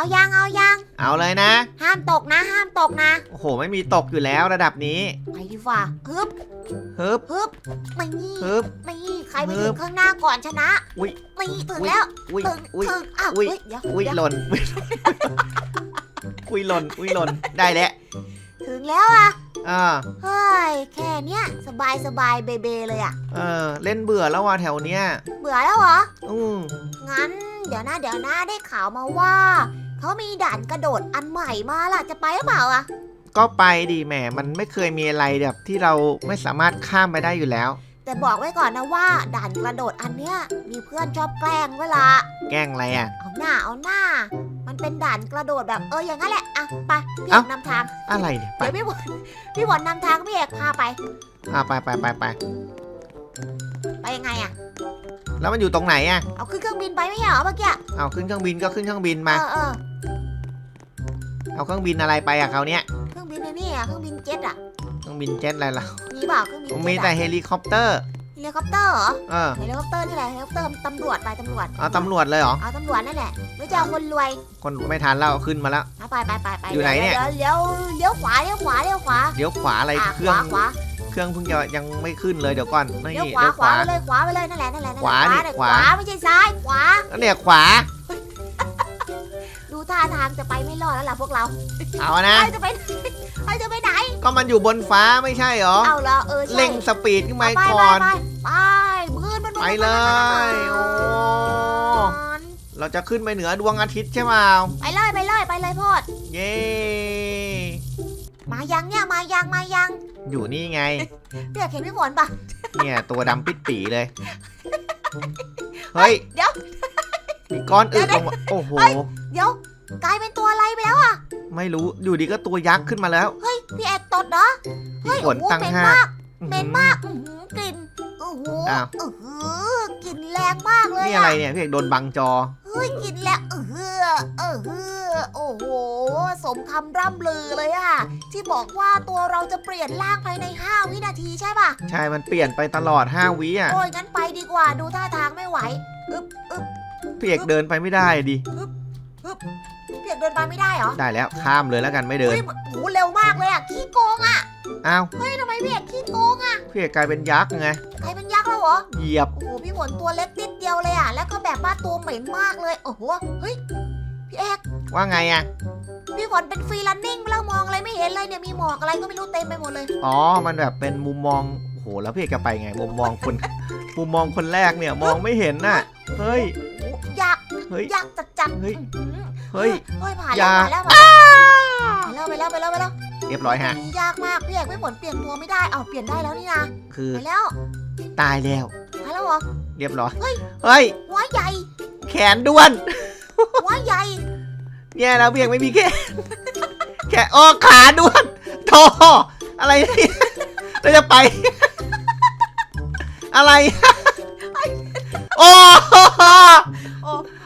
เอายังเอายังเอาเลยนะ ห้ามตกนะ ห้ามตกนะโอ้โห ไม่มีตกอยู่แล้วระดับนี้ไปดีกว่าฮึบฮึบฮึบไม่นี่ฮึบ ไม่นี่ใครไปฮึถึบงข้างหน้าก่อนชนะอุ๊ย ไม่ถึงอุ๊ยแล้วอุ้ยถึงอุ้ย ถึงอ้าวอุ๊ย เฮ้ยเดี๋ยวอุ้ยเดี๋ยวหล่นอุ้ยหล่นอุ้ยหล่นได้แล้วถึงแล้วอะอ่าเฮ้ยแค่เนี้ยสบายสบายเบเบเลยอะ เออเล่นเบื่อแล้วว่ะแถวเนี้ยเบื่อแล้วเหรอ อืมงั้นเดี๋ยวนะเดี๋ยวนะได้ข่าวมาว่า เขามีด่านกระโดดอันใหม่มาล่ะจะไปหรือเปล่าอะ ก็ไปดิแหม มันไม่เคยมีอะไรแบบที่เราไม่สามารถข้ามไปได้อยู่แล้ว แต่บอกไว้ก่อนนะว่า ด่านกระโดดอันเนี้ยมีเพื่อนชอบแกล้งเวลา แกล้งอะไรอะ เอาหน้าเอาหน้า มันเป็นด่านกระโดดแบบเอออย่างนั้นแหละอะไปพี่เอเอ้ากนำทางอะไรเนี่ยไปเดี๋ยวพี่บอลพี่บอลนำทางพี่เอกพาไป อ่าไปไปไปไปไปยังไงอะ แล้วมันอยู่ตรงไหนอะ เอาขึ้นเครื่องบินไปไม่ใช่เหรอเมื่อกี้เอาขึ้นเครื่องบินก็ขึ้นเครื่องบินเอมาอเออ เอาเครื่องบินอะไรไปอะเขาวเนี้ยเครื่องบินในนี่อะเครื่องบินเจ็ตอะเครื่องบินเจ็ตอะไรล่ะมีเปล่าเครื่องบินผมเจ็มีตแต่อะเฮลิคอปเตอร์ เฮลิคอปเตอร์เหรอเออเฮลิคอปเตอร์นี่แหละเฮลิคอปเตอร์ตำรวจไปตำรวจเอาตำรวจเลยเหรอ เอาตำรวจนั่นแหละหรือจะเอาคนรวยคนไม่ทันแล้วขึ้นมาแล้ว เอาไปไปไปไปอยู่ไหนเนี่ย เลี้ยวเลี้ยวขวาเลี้ยวขวาเลี้ยวขวาเดี๋ยวขวาอะไรอะเครื่องขวาเครื่องเพิ่งจะยังไม่ขึ้นเลยเดี๋ยวก่อนนี่เลี้ยวเดี๋ยวขวาขขวาวา ไปเลยขวาไปเลยนั่นแหละนั่นแหละนั่นแหละขวาดิเนี่ยขวาไม่ใช่ซ้ายขวาแล้วเนี่ยขวาดู ท่าทางจะไปไม่รอดแล้วล่ะพวกเราเอานะใครจะไปใครจะไปไหน ก็มันอยู่บนฟ้าไม่ใช่เหรอ เอาละเออใช่เร่งสปีดขึ้นมาไปก่อน ไปไปมืดมันไปเลยโอ้เราจะขึ้นไปเหนือดวงอาทิตย์ใช่ไหมไปเลยไปเลยไปเลยพอด เย้มายังเนี่ยมายังมายัง อยู่นี่ไงเปียกเห็นพี่ฝนปะเนี่ยตัวดำปิดปีเลย เฮ้ย เดี๋ยวมีก้อนอึลงมาโอ้โห เดี๋ยว กลายเป็นตัวอะไรไปแล้วอะ ไม่รู้อยู่ดีก็ตัวยักษ์ขึ้นมาแล้วเฮ้ยพี่แอดตดเหรอมีเฮ้ยฝนโอ้โหตั้งเหม็นห้า มากเหม็นมากอื้อหือกลิ่นโอ้โหอ้าวอื้อหือกลิ่นแรงมากเลยนี่อะไรเนี่ยพี่เอกโดนบังจอ เฮ้ยกลิ่นแรงเออเฮือเออเฮือโอ้โหสมคำร่ำลือเลยอะที่บอกว่าตัวเราจะเปลี่ยนร่างภายใน 5 วินาทีใช่ปะใช่มันเปลี่ยนไปตลอด5วิอะโอ้ยงั้นไปดีกว่าดูท่าทางไม่ไหว อึ๊บอึ๊บพี่เอกเดินไปไม่ได้ดิ เพียกเดินไปไม่ได้เหรอได้แล้วข้ามเลยแล้วกันไม่เดินเฮ้ยโอ้โหเร็วมากเลยอะขี้โกงอะอ้าวเฮ้ยทำไมพี่เอกขี้โกงอะพี่เอกกลายเป็นยักษ์ไงใครเป็นยักษ์แล้วเหรอ เหยียบ โอ้โหพี่ฝนตัวเล็กนิดเดียวเลยอะแล้วก็แบบว่าตัวเหม็นมากเลย โอ้โห เฮ้ย พี่เอก ว่าไงอะพี่ฝนเป็นฟรีลันนิ่งแล้วมองอะไรไม่เห็นเลยเนี่ย มีหมอกอะไรก็ไม่รู้เต็มไปหมดเลย อ๋อมันแบบเป็นมุมมองโอ้โหแล้วพี่เอกจะไปไงมุมมองคน มุมมองคนแรกเนี่ยมองไม่เห็นน่ะเฮ้ยโอ้โหอยาก เฮ้ยอยากจัดจัดเฮ้ยอื้อหือเฮ้ยเฮ้ยผ่านอแล้วย่าผ่านแล้วผ่านแล้วไปแล้วไปแล้วไปแล้วเรียบร้อยฮะนี่ยากมากพี่เอกไม่ฝนเปลี่ยนตัวไม่ได้เอาเปลี่ยนได้แล้วนี่นะคือไปแล้วตายแล้ว ไปแล้วเหรอ เรียบร้อย เฮ้ย เฮ้ย หัวใหญ่แขนด้วนหัวใหญ่แย่แล้วพี่เอกไม่มีแขนแขนโอ้ขาด้วนโธ่อะไรเนี่ยเราจะไป อะไร โอ้โอ้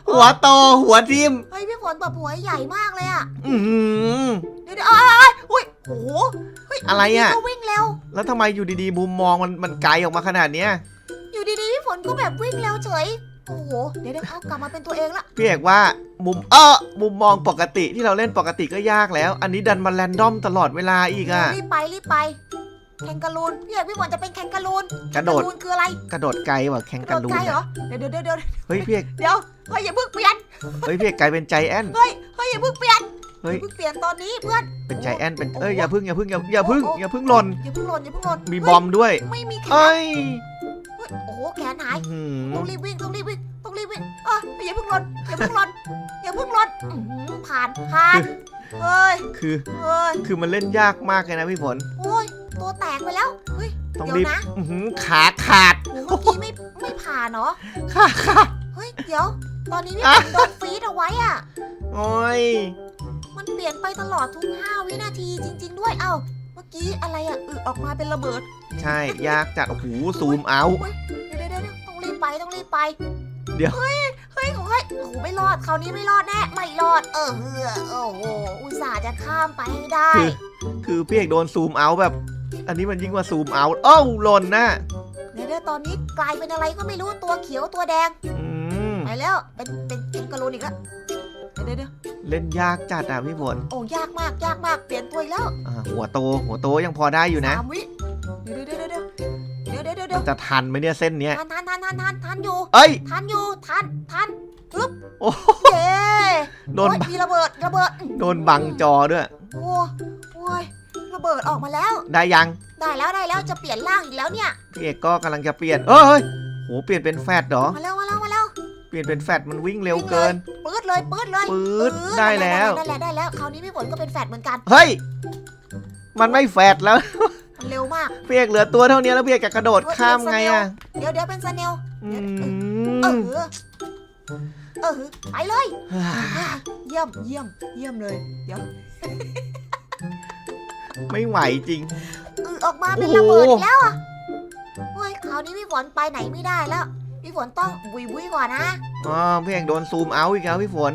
หัวโตหัวทิ่มเฮ้ยพี่ฝนแบบหัวใหญ่มากเลยอะอือหือเดี๋ยวเดี๋ยวเอ้ยเอ้ยเอ้ยอุ้ยโอ้โหเฮ้ยอะไรอะก็วิ่งเร็ว แล้วทำไมอยู่ดีๆมุมมองมันมันไกลออกมาขนาดเนี้ยอยู่ดีๆพี่ฝนก็แบบวิ่งเร็วเฉย โอ้โห เดี๋ยวเดี๋ยวเอากลับมาเป็นตัวเองละพี่เอกว่ามุมเออมุมมองปกติที่เราเล่นปกติก็ยากแล้ว อันนี้ดันมาแรนดอมตลอดเวลาอีกอะรีบไปรีบไป แคนการูนพี่เอกพี่ฝนจะเป็นแคนการูนกระโดด แคนการูนคืออะไรกระโดดไกลว่ะแข่งกกัระนโดดลูไกลนเหรอ เดี๋ยวเดี๋ยวเดี๋ยวเดี๋ยวเฮ้ยพี่เอกเดี๋ยวเฮ้ยอย่าเพิ่งเปลี่ยน เฮ้ยพี่เอกกลายเป็นใจแอน เฮ้ยเฮ้ยอย่าเพิ่งเปลี่ยนเฮ้ยอย่าเพิ่งเปลี่ยนตอนนี้เพื่อน เป็นใจแอนเป็นเอ้ยอย่าพึ่งอย่าพึ่งอย่าอย่าพึ่งอย่าพึ่งหล่นอย่าเพิ่งหล่นอย่าเพิ่งหล่นมีบอมด้วยเฮ้ยไม่มีแขนเอ้ยเฮ้ยโอ้โหแขนหาย อื้อหืต้อองรีบวิ่งต้องรีบวิ่งต้องรีบวิ่งเอออย่าเพิ่งหล่นอย่าเพิ่งหล่นอย่าเพิ่งหล่นอื้อหือผ่านผ่านเฮ้ยคือเฮ้ยคือมันเล่นยากมากเลยนะพี่ฝนโอ้ย ตัวแตกไปแล้ว เฮ้ย ต้องเดี๋ยวรีบนะอื้อหือขาขาด โอ้โหเมื่อกี้ไม่ไม่ผ่านเนาะขาขาด เฮ้ย เดี๋ยว ตอนนี้พี่อะฝนโดนฟรีดเอาไว้อะ โอ้ย มันเปลี่ยนไปตลอดทุก 5 วินาทีจริง ๆ ด้วย เอ้า เมื่อกี้อะไรอะอึออกมาเป็นระเบิดใช่ ยากจัด โอ้โห ซูมเอา เฮ้ยเดี๋ยวเดี๋ยวเดี๋ยวต้องรีบไปต้องรีบไปเดี๋ยว เฮ้ย เฮ้ยของใครโอ้โหไม่รอด คราวนี้ไม่รอดแน่ ไม่รอด เออเฮือโอ้โห อุตส่าห์จะข้ามไปให้ได้ คือ คือพี่เอกโดนซูมเอาแบบ อันนี้มันยิ่งกว่าซูมเอาท์อ้าหล่นนะเดี๋ยวตอนนี้กลายเป็นอะไรก็ไม่รู้ตัวเขียวตัวแดง อืไปแล้ว เป็น เป็นกระโลนอีกแล้วเดี๋ยวเล่นยากจัดอะพี่ฝนโอ้ยากมาก ยากมาก เปลี่ยนตัวแล้วหัวโต หัวโตยังพอได้อยู่นะ สามวิเดี๋ยวเดี๋ยวเดี๋ยวเดี๋ยวเดี๋ยวจะทันไหมเนี่ยเส้นเนี้ย ทันทันทันทันทันอยู่ เอ้ย ทันอยู่ ทัน ทันปึ๊บโอ้ เย้โดนยมีระเบิด ระเบิด โดนบังจอด้วย โอ้ย ระเบิดออกมาแล้ว ได้ยังได้แล้วได้แล้วจะเปลี่ยนร่างอีกแล้วเนี่ยพี่เอกก็กำลังจะเปลี่ยนเอ้ยโหเปลี่ยนเป็นแฟดเหรอมาแล้วมาแล้วมาแล้วเปลี่ยนเป็นแฟดมันวิ่งเร็วเกินปื๊ดเลยปื๊ดเลยปื๊ดเออได้แล้วนั่นแหละได้แล้วคราวนี้พี่ฝนก็เป็นแฟดเหมือนกันเฮ้ยมันไม่แฟดแล้วมันเร็วมากพี่เอกเหลือตัวเท่านี้แล้วพี่เอกจะกระโดดข้ามไงอะเดี๋ยวเดี๋ยวเป็นสเนลอืเอมอเออไปเลยเยี่ยมเยี่ยมเยี่ยมเลยเดี๋ยว ไม่ไหวจริงอือออกมาเป็นโอ้ระโหเบิดอีกแล้วอะโอ้ยคราวนี้พี่ฝนไปไหนไม่ได้แล้ว พี่ฝนต้องบุยบุยก่อนนะ อ๋อพี่เอกโดนซูมเอาอีกแล้วพี่ฝน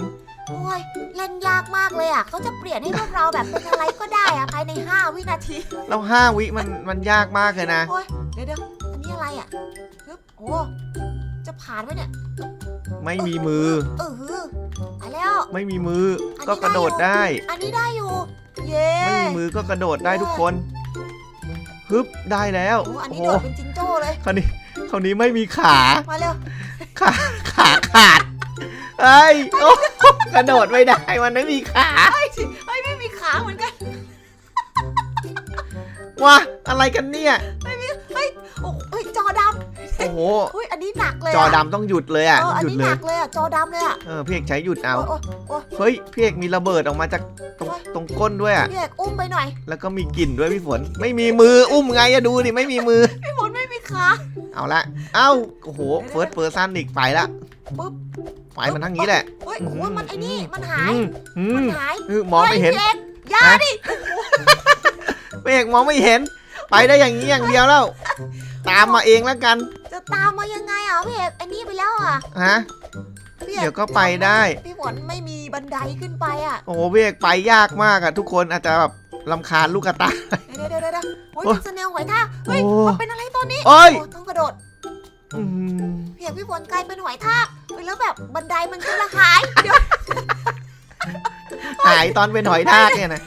โอ้ยเล่นยากมากเลยอะเขาจะเปลี่ยนให้พวกเราแบบเป็นอะไรก็ได้อะภายใน 5 วินาที แล้วห้าวิมันมันยากมากเลยนะ โอ้ยเดี๋ยวเดี๋ยวอันนี้อะไรอะฮึบโอ้ จะผ่านไหมเนี่ยไม่มีมือ เออหือไปแล้ว ไม่มีมืออันนี้ ก็กระโดดได้ อันนี้ได้อยู่ เย้ไม่มีมือก็กระโดดได้ทุกคนฮึบได้แล้วโอ้อันโอ้นี้โหโดดเป็นจิงโจ้เลย คราวนี้คราวนี้ไม่มีขามาเร็วขาขาขาดเอ้ยโอ้กระโดดไม่ได้มันไม่มีขาเฮ้ยเฮ้ยไม่มีขาเหมือนกัน ว้าอะไรกันเนี่ยโอ้เฮ้ยจอดโอ้โหำเฮ้ยอั นนี้หนักเลยะจอดำต้องหยุดเลยอะเอออันหยุดนี้เลหนัยกเลยอะจอดำเลยอะเออพี่เอกใช้หยุดเอาโอ้ยโอ้ยเฮ้ยพี่เอกมีระเบิดออกมาจากตรงโอ๊ยตรงก้นด้วยอะพี่เอกอุ้มไปหน่อยแล้วก็มีกลิ่นด้วยพี่ฝน ไม่มีมืออุ้มไงอะดูดิไม่มีมือ พี่ฝนไม่มีขาเอาละเอ้าโอ้โหเฟิร์สเปอร์ซันอีกไปละปุ๊บไปมันทั้งนี้แหละเฮ้ยโอ้โหมันไอ้นี่มันหายอืมอืมันมหายเออมองไม่เห็นฮ้ยพี่อกอยาดิ พี่เอกมองไม่เห็น ไปได้อย่างนี้อย่างเดียวแล้ว ตามมาเองแล้วกันจะตามมายังไงอะพี่เอกไอ้นี่ไปแล้วอะฮะพี่เอกเดี๋ยวก็ไปได้ พี่ฝนไม่มีบันไดขึ้นไปอะโอ้โหพี่เอกไปยากมากอะทุกคนอาจจะแบบลำคาญลูกกระตาย เดี๋ยวเดี๋ยวเดี๋ยวเดี๋ยวโอ้ยโอ๊ยเป็นสเนลหอยทากเฮ้ยโอ้ มันเป็นอะไรตอนนี้โอ้ยโต้องกระโดดอืมพี่เอกพี่ฝนกลายเป็นหอยทากเฮ้ยแล้วแบบบันไดมันขึ้นละหายเดี๋ยวหายตอนเป็นหอยทากเนี่ยนะ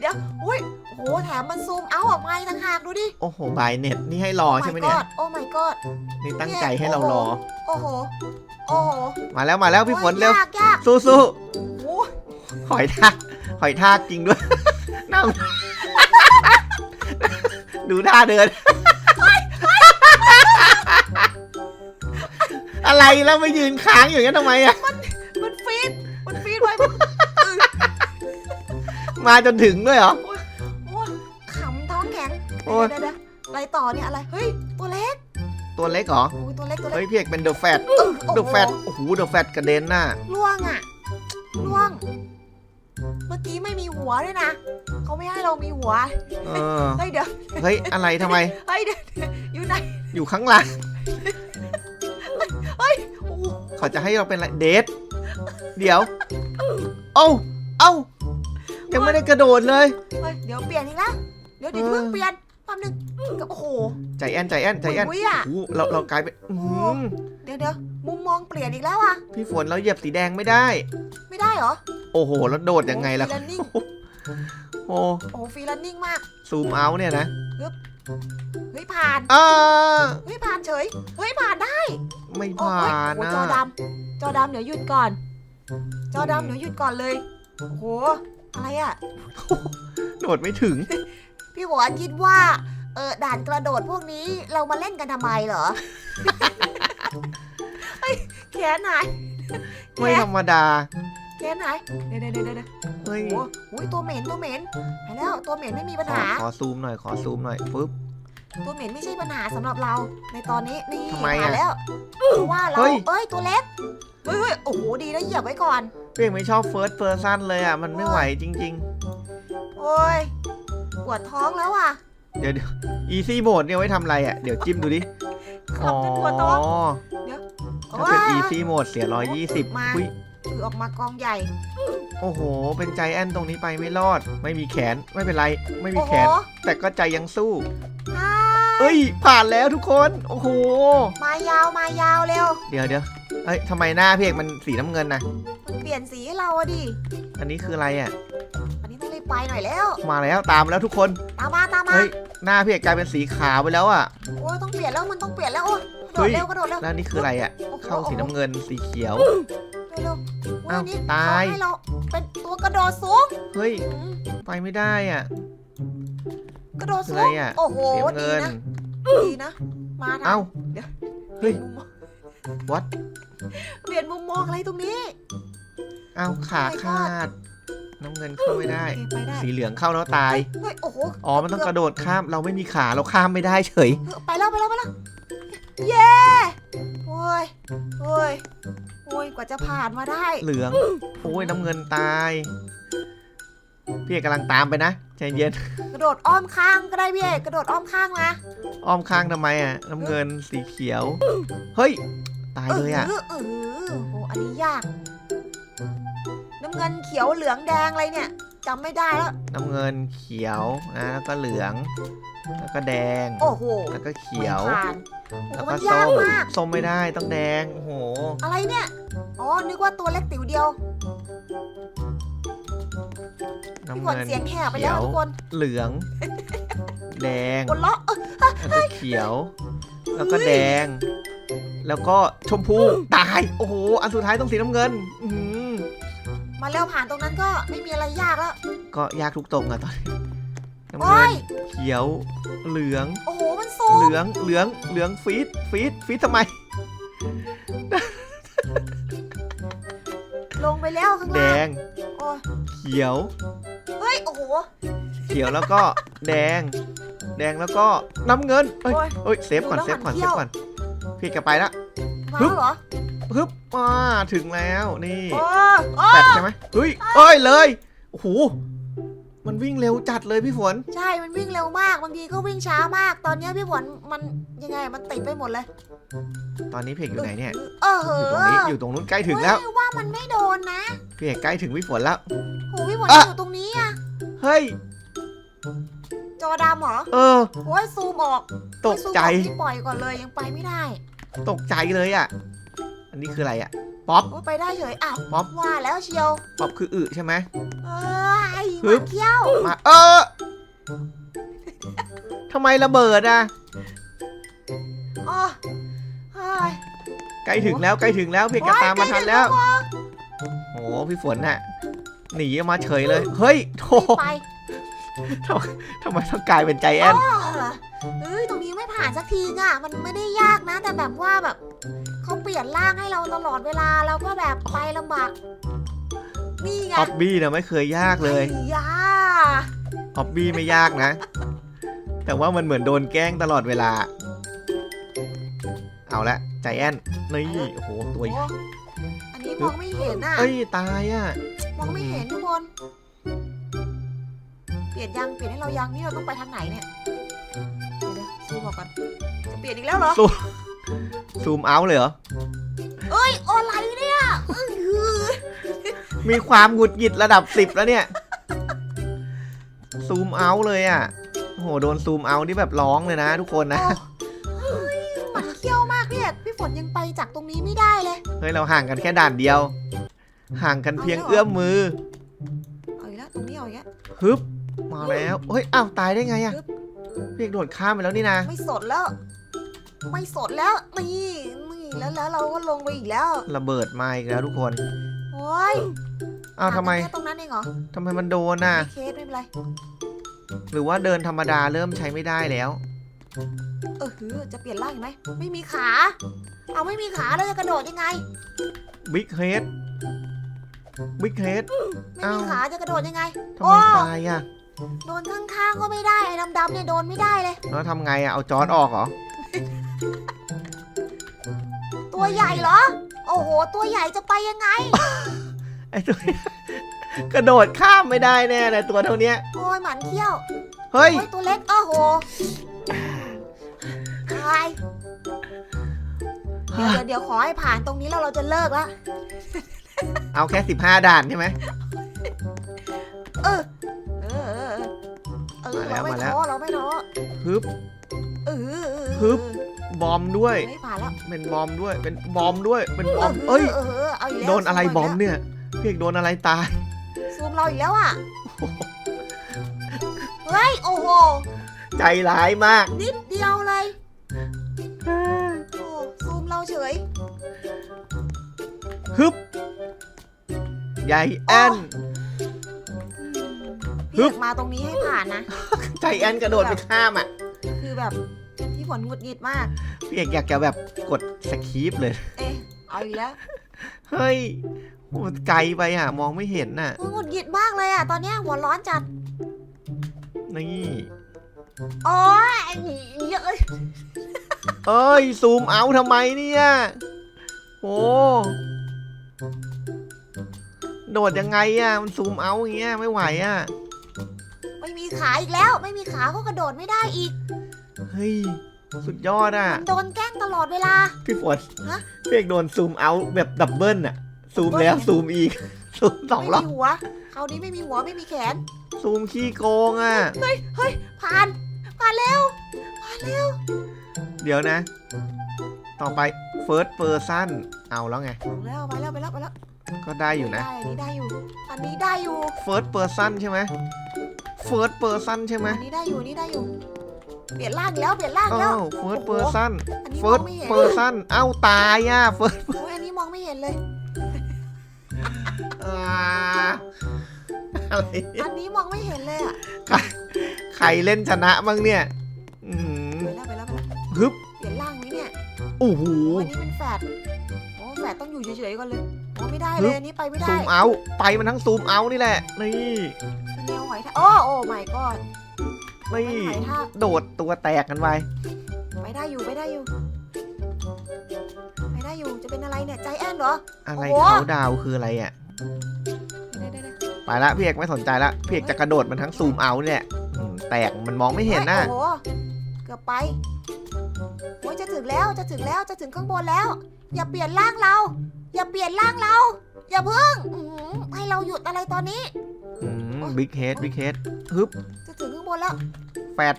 เดี๋ยวอุ้ย โอ้โหแถมมันซูมเอาออกมาอีกต่างหากดูดิโอ้โหบายเน็ตนี่ให้รอใช่ไหมเนี่ย โอ้ my god นี่ตั้งใจให้เรารอ โอ้โห โอ้โหมาแล้วมาแล้วพี่ฝนโอ้ยเร็วยากยากสู้สู้โอ้ๆหอยทากหอยทากจริงด้วยนั่งดูท่าเดิน อะไรแล้วมายืนค้างอยู่งั้นทำไมอะมันฟีดมันฟีดไว้มันมาจนถึงด้วยเหรอ ต่อเนี่ยอะไร เฮ้ย ตัวเล็กตัวเล็กเหรอ โอ้ยตัวเล็กตัวเล็เฮ้ยกพี่เอกเป็นเดอะแฟตเออโอ้เดอะโหแฟตโอ้โหเดอะแฟตกระเด็นน่ะล่วงอะล่วง เมื่อกี้ไม่มีหัวด้วยนะเขาไม่ให้เรามีหัว เออเฮ้ยเดี๋ยว เฮ้ยอะไรทำไม เฮ้ยเดี๋ยวเดี๋ยวอยู่ไหน อยู่ข้างหลังโอ้โหเขาจะให้เราเป็นอะไรเดทเดี๋ยว เอ้าเอ้ายังไม่ได้กระโดดเลย เฮ้ยเดี๋ยวเปลี่ยนอีกแล้วเดี๋ยวเดี๋ยวเออเพิ่งเปลี่ยนแป๊บนึงโอ้โห ใจแอนใจแอนใจแอนอุ้ยอะโอ้โหเราเรากลายเป็นอื้อหือเดี๋ยวเดี๋ยวมุมมองเปลี่ยนอีกแล้วอะ พี่ฝนเราเหยียบสีแดงไม่ได้ ไม่ได้เหรอโอ้โหแล้วโดดยังไงล่ะ ฟรีแลนนิ่งโอ้โอ้ฟรีแลนนิ่งมาก ซูมเอาเนี่ยนะเฮ้ยผ่าน อ้าเฮ้ยผ่านเฉย เฮ้ยผ่านได้ไม่โอ้ผ่ายนโอ้นะจอดำจอดำเดี๋ยวหยุดก่อน จอดำเดี๋ยวหยุดก่อนเลย โอ้โห อะไรอะ โดดไม่ถึง พี่หวานคิดว่า เออด่านกระโดดพวกนี้เรามาเล่นกันทำไมเหรอ เฮ้ยแขนหายแขไม่นธรรมดา แขนหายเดี๋ยวเดี๋ยวเดี๋ยวเดี๋ยว เฮ้ย โอ้โหอุ๊ยตัวเหม็นตัวเหม็นไปแล้วตัวเหม็นไม่มีปัญขอหา ขอซูมหน่อย ขอซูมหน่อยปึ๊บ ตัวเหม็นไม่ใช่ปัญหาสำหรับเรา ในตอนนี้นี่ทำไมอะผ่านแล้วเพราะว่าเราเฮ้ย เอ้ยตัวเล็กเฮ้ยเฮ้ยโอ้โหดีนะเหยียบไว้ก่อนพี่เอกไม่ชอบเฟิร์สเพ s ร์ซันเลยอะ มันไม่ไหวจริง โอ้ย ปวดท้องแล้วอะๆเดี๋ยวเดี๋ยวอีซี่โหมดเนี่ยไว้ทำอะไรอะ เดี๋ยวจิ้มดูดิขับจนปวดท้องถ้าเป็นว้า easy mode เสียมา120อุ้ยถือออกมากองใหญ่ โอ้โห เป็นใจแอนตรงนี้ไปไม่รอด ไม่มีแขนไม่เป็นไร ไม่มีโอ้แขโหนแต่ก็ใจยังสู้อ่าเอ้ย ผ่านแล้วทุกคน โอ้โห มายาวมายาวเร็ว เดี๋ยวเดี๋ยวเอ้ยทำไมหน้าพี่เอกมันสีน้ำเงินนะมันเปลี่ยนลี่ยนสีให้เราอะดิ อันนี้คืออะไรอะอันนี้ต้องรีบ ไปหน่อยแล้ว มาแล้วตามมาแล้วทุกคนตามมาตามมาเฮ้ยหน้าพี่เอกกลายเป็นสีขาวไปแล้วอะโอ้ยต้องเปลี่ยนแล้วมันต้องเปลี่ยนแล้วโอ้ยกระโดเฮ้ดยเร็วกระโดดเร็วแล้วนี่คืออะไรอะโอ้โหเข้าสีน้ำเงินสีเขียว เร็วๆว่าอ้าวนี่ตายเขให้เราเป็นตัวกระโดดสูงเฮ้ย อืมไปไม่ได้อะ กระโดดคือสูอะไรงอะโอ้โหสีน้ำดีเงิน นะดีนะ มาทางเอ้าเดี๋ยวเฮ้ยมุมมอง what เปลี่ยนมุมมองอะไรตรงนี้ เอ้าขา Oh my god ขาด น้ำเงินเข้าไม่ได้ โอเคไปได้สีเหลืองเข้าแล้วตาย เฮ้ยโอ้โหอ๋อ มันต้องกระโดดข้าม เราไม่มีขาเราข้ามไม่ได้เฉยเฮ้ยไปแล้วไปแล้วไปแล้วเย้โอ้ยโอ้ยโอ้ยกว่าจะผ่านมาได้เหลือง โอ้ยน้ำเงินตาย พี่เอกกำลังตามไปนะใจเย็น กระโดดอ้อมข้างก็ได้พี่เอกกระโดดอ้อมข้างมาอ้อมข้างทำไมอะ น้ำเงินสีเขียว เฮ้ย ตายเลยอะ เออเออโอ้โหอันนี้ยากน้ำเงินเขียวเหลืองแดงอะไรเนี่ยจำไม่ได้แล้วน้ำเงินเขียวนะแล้วก็เหลือง แล้วก็แดง โอ้โหแล้วก็เขียว ไม่ผ่านโอ้แล้วมัก็นส้ยากมมาก ส้มไม่ได้ต้องแดงโอ้โหอะไรเนี่ย อ๋อ นึกว่าตัวเล็กติ๋วเดียวน้ำพี่ฝนเงินเสียงแหบไปเขีแล้ยววทุกคนเหลือง แดง คนเลาะเอ้ยแล้วก็เขียว แล้วก็แดง แล้วก็ชมพู ตาย โอ้โห อันสุดท้ายต้องสีน้ำเงิน อือหือ มาแล้วผ่านตรงนั้นก็ไม่มีอะไรยากแล้ว ก็ยากทุกตรงอะตอนนี้น้ำโอ้เงินยเขียวเหลือง โอ้โห มันสูงเหลืองเหลืองเหลืองฟีดฟีดฟีดทำไม ลงไปแล้วข้างแดล่างง โอ้ยเขียว เฮ้ย โอ้โห เขียวแล้วก็แดง แดงแล้วก็น้ำเงินเอ้ยโอ้ยเอ้ยเซฟก่อนดูเซแล้วฟก่อนหมั่นเที่เซยวฟก่อนพี่จะไปละ มาฮึบแล้วเหรอ ฮึบมาถึงแล้วนี่โอ้โอ้แปดใช่ไหมเฮ้ยเอ้ยเลยโอ้โหมันวิ่งเร็วจัดเลยพี่ฝน ใช่ มันวิ่งเร็วมาก บางทีก็วิ่งช้ามาก ตอนเนี้ยพี่ฝนมันยังไง มันติดไปหมดเลย ตอนนี้เพกอยู่ไหนเนี่ย เออเหอยู่ตรงอะนี้ อยู่ตรงนู้นใกล้ถึงแล้วเฮ้ยว่ามันไม่โดนนะ พี่เอกใกล้ถึงพี่ฝนแล้วโหพี่ฝนอะอยู่ตรงนี้อะเฮ้ย จอดำเหรอ เออ โอ้ยซูมออก ตกใจซูมออที่ปล่อยก่อนเลยยังไปไม่ได้ ตกใจเลยอะ อันนี้คืออะไรอะป๊อป โอ้ยไปได้เฉยอ้าวป๊อป ว่าแล้วเชียวป๊อปคืออึใช่ไหม เอ้ยหฮึมาบ เขี้ยว มาเออทำไมระเบิดอะอ๋อเฮ้ยใกล้ถึงแล้วใกล้ถึงแล้วพี่เอกจะตามมาทันแล้วโอ้พี่ฝนน่ะหนีมาเฉยเลย เฮ้ยโธ่ไปทำไมต้องกลายเป็นใจแอนอ๋อเอ้ยตรงนี้ไม่ผ่านสักทีอะ มันไม่ได้ยากนะ แต่แบบว่าแบบเขาเป ลี่ยนร่างให้เราตลอดเวลาเราก็แบบไปลำบากนี่ไงออบบี้นะไม่เคยยากเลยไอ้ยาออบบี้ไม่ยากนะ แต่ว่ามันเหมือนโดนแกล้งตลอดเวลา เอาละใจแอนนี่โอ้โหตัวใหญ่โอ้อันนี้มองไม่เห็นอะ เอ้ยตายอะ มองไม่เห็นทุกคน เปลี่ยนยังเปลี่ยนให้เรายังนี่เราต้องไปทางไหนเนี่ยเดี๋ยวๆซูมออกก่อนจะเปลี่ยนอีกแล้วเหรอซูม เอาเลยเหรอ เอ้ยอะไรเนี่ยอื้อหือมีความหงุดหงิดระดับสิบแล้วเนี่ย ซูมเอาเลยอะโอ้โหโดนซูมเอาที่แบบร้องเลยนะทุกคนนะโอ้เฮ้ยหมันเขี้ยวมากเนี่ยพี่ฝนยังไปจากตรงนี้ไม่ได้เลย เฮ้ยเราห่างกันแค่ด่านเดียว ห่างกันเพียงเอื้อมมือ เอาอีกแล้วตรงนี้เอาอีกแล้วฮึบมาแล้วเฮ้ยอ้าวตายได้ไงอะฮึบเพียกโดดข้ามไปแล้วนี่นะไม่สดแล้ว ไม่สดแล้วนี่นี่แล้วแล้วเราก็ลงไปอีกแล้วระเบิดมาอีกแล้วทุกคนโอ้ยอ้าวทำไมแค่ตรงนั้นเองเหรอทำไมมันโดนน่ะไม่เคสไม่เป็นไรหรือว่าเดินธรรมดาเริ่มใช้ไม่ได้แล้ว เออหือจะเปลี่ยนร่างอีกไหมไม่มีขา เอาไม่มีขาแล้วจะกระโดดยังไงบิ๊กเฮดบิ๊กเฮดไม่มีเอ้าขาจะกระโดดยังไงทำไมโอ้ตายอะโดนข้างๆก็ไม่ได้ไอ้ดำๆเนี่ยโดนไม่ได้เลยแล้วทำไงอะเอาจอร์ดออกเหรอ ตัวใหญ่เหรอ โอ้โห ตัวใหญ่จะไปยังไง ไอ้ตัวเนี้ยกระโดดข้ามไม่ได้แน่เลยตัวเท่าเนี้ยโอ้ยหมันเขี้ยวเฮ้ย โอ้ยตัวเล็ก โอ้โหตายเดี๋ยวเดี๋ยวเดี๋ยวขอให้ผ่านตรงนี้แล้วเราจะเลิกละเอาแค่สิบห้าด่านใช่ไหมเออ เออ เออ เออ มาแล้วเราไม่มาแล้ว ท้อเราไม่ท้อฮึบ เออเออฮึบ บอมด้วย ไม่ผ่านแล้วเป็นบอมด้วย เป็นบอมด้วย เป็นบเอออม เอเอ้ยอเออเอาอีกแล้วโดนอะไรบอมสู้กแล้วเนี่ยโพี่เอกโดนอะไรตาย ซูมเราอีกแล้วอะ เฮ้ย โอ้โห ใจร้ายมาก นิดเดียวเลยโอ้ซูมเราเฉย ฮึบใหญ่แอนฮึพี่บอยากมาตรงนี้ให้ผ่านนะ ใจแอนกระโดดไปข้ามอะ คือแบบ ที่ฝนหงุดหงิดมาก พี่เอกอยากจะแบบกดสคีปเลย เอ๊ะเอาอีกแล้วเฮ้ยโหมันไกลไปอะ มองไม่เห็นน่ะโอ้ยหงุดหงิดมากเลยอะ ตอนเนี้ยหัวร้อนจัดนี่โอ้ยเยอะเลยเอ้ย ซูมเอาทำไมเนี่ยโอ้โดดยังไงอะ มันซูมเอาอย่างเงี้ยไม่ไหวอะ ไม่มีขาอีกแล้ว ไม่มีขาก็กระโดดไม่ได้อีก เฮ้ย สุดยอดอะ โดนแกล้งตลอดเวลา พี่ฝนฮะ พี่เอกโดนซูมเอาแบบดับเบิลอะ ซูมแล้วซูมอีก ซูมสองรไม่อบมีหัวคราวนี้ไม่มีหัวไม่มีแขน ซูมขี้โกงอะ เฮ้ยเฮ้ยผ่าน ผ่านเร็วผ่านเร็วเดี๋ยวนะ ต่อไป first person เอาแล้วไงไปแล้วไปแล้วไปแล้วไปแล้วก็ได้อยู่นะ ได้อันนี้ได้อยู่ อันนี้ได้อยู่ first person ใช่ไหม first person ใช่ไหม อันนี้ได้อยู่อันนี้ได้อยู่ เปลี่ยนร่างอีกแล้วเปลี่ยนร่างอีกแล้วอ้าว first person อันนี้มอง first ไม่เห็น person เอ้าตายอะ first โอ้ยอันนี้มองไม่เห็นเลยอ่าอะไรเนี่ยอันนี้มองไม่เห็นเลยอะใครเล่นชนะบ้างเนี่ยอืมไปแล้วไปแล้วไปแล้วฮึบเปลี่ยนร่างไหมเนี่ยโอ้โหโอ้ยอันนี้เป็นแฟดโอ้แฟดต้องอยู่เฉยๆก่อนเลยโอ้ไม่ได้เลยอันนี้ไปไม่ได้ซูมเอาไปมันทั้งซูมเอานี่แหละนี่สเนลหอยทากโอ้โอ้ไม่ก็ นี่เป็นหอยทากโดดตัวแตกกันไปไปได้อยู่ไปได้อยู่ไปได้อยู่จะเป็นอะไรเนี่ยใจแอนเหรอ อะไรโอ้โหเขาดาวคืออะไรอะได้ได้ได้ไปละพี่เอกไม่สนใจละพี่เอกจะกระโดดมันทั้งซูมเอาเนี่ยอืมแตกมันมองไม่เห็นนะโอ้โหเกือบไปโอ้ยจะถึงแล้วจะถึงแล้วจะถึงข้างบนแล้ว อย่าเปลี่ยนร่างเรา อย่าเปลี่ยนร่างเรา อย่าเพิ่งอื้อหือให้เราหยุดอะไรตอนนี้บิ๊กเฮดบิ๊กเฮดฮึบจะถึงข้างบ นแล้ว แฟด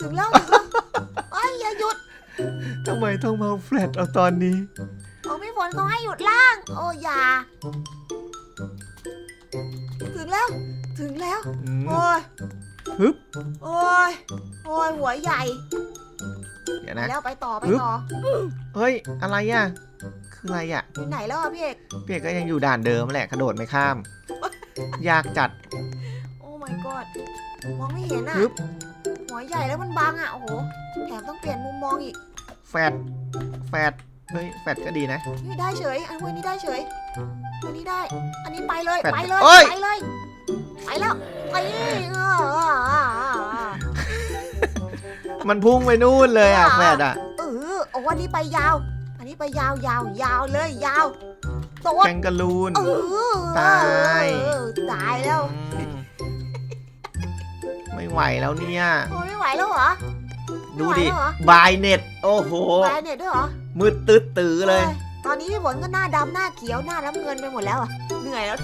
ถึงแล้วถึงแล้วเอ้ยอย่าหยุดทำไมต้องมาแฟดเอาตอนนี้ โอ้พี่ฝนเขาให้หยุดล่าง โอ้อย่า ถึงแล้ว ถึงแล้ว อืมโอ้ยฮึบโอ้ยโอ้ยหัวใหญ่เดี๋ยวไปนะ แล้วไปต่อไปฮึบต่อ เฮ้ย อะไรอะ คืออะไรอะ อยู่ไหนแล้วอะพี่เอกพี่เอกก็ยังอยู่ด่านเดิมแหละกระโดดไม่ข้าม ยากจัด โอ้ my god มองไม่เห็นอะฮึบหัวใหญ่แล้วมันบังอะ โอ้โห แถมต้องเปลี่ยนมุมมองอีกแฟดแฟดเฮ้ยแฟดก็ดีนะ นี่ได้เฉย อันนี้ได้เฉยอันนี้ได้ อันนี้ไปเลยแปดไปเลย เอ้ย ไปเลย ไปแล้ว ไปเออมันพุ่งไปนู่นเลยอะแฟดอะเออโอ้อันนี้ไปยาว อันนี้ไปยาวยาวยาวเลยยาวโดดแกงกะลูน เออตาย เออตายแล้ว อืม ไม่ไหวแล้วเนี่ย โอ้ยไม่ไหวแล้วเหรอ ดูดิ ไม่ไหวแล้วเหรอ บายเน็ต โอ้โหตายเนี่ยด้วยเหรอมืดตึ๊ดตื้อเลยโอ้ตอนนี้พี่ฝนก็หน้าดำหน้าเขียวหน้าน้ำเงินไปหมดแล้วอะ เหนื่อยแล้ว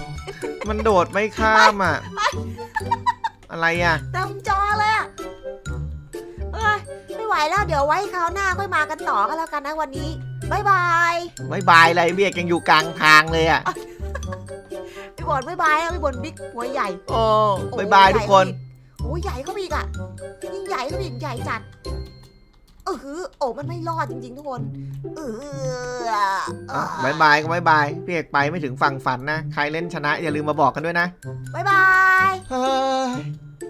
มันโดดไม่ข้ามอะ อะไรอะ เต็มจอเลยอะเอ้ยไม่ไหวแล้วเดี๋ยวไว้คราวหน้าค่อยมากันต่อกันแล้วกันนะวันนี้บายบายไม่บายอะไรเบียกยังอยู่กลางทางเลยอะ พี่ฝนบายบายแล้วพี่ฝนบิ๊กหัวใหญ่โอ้โอ้บายบายทุกคน โอ้ ยใหญ่เข้าไปอีกอะยิ่งใหญ่เข้าไปอีกใหญ่จัดเออหือโอ้มันไม่รอดจริงๆทุกคนเอออะบายบายก็บายบายพี่เอกไปไม่ถึงฝั่งฝันนะ ใครเล่นชนะอย่าลืมมาบอกกันด้วยนะบายบาย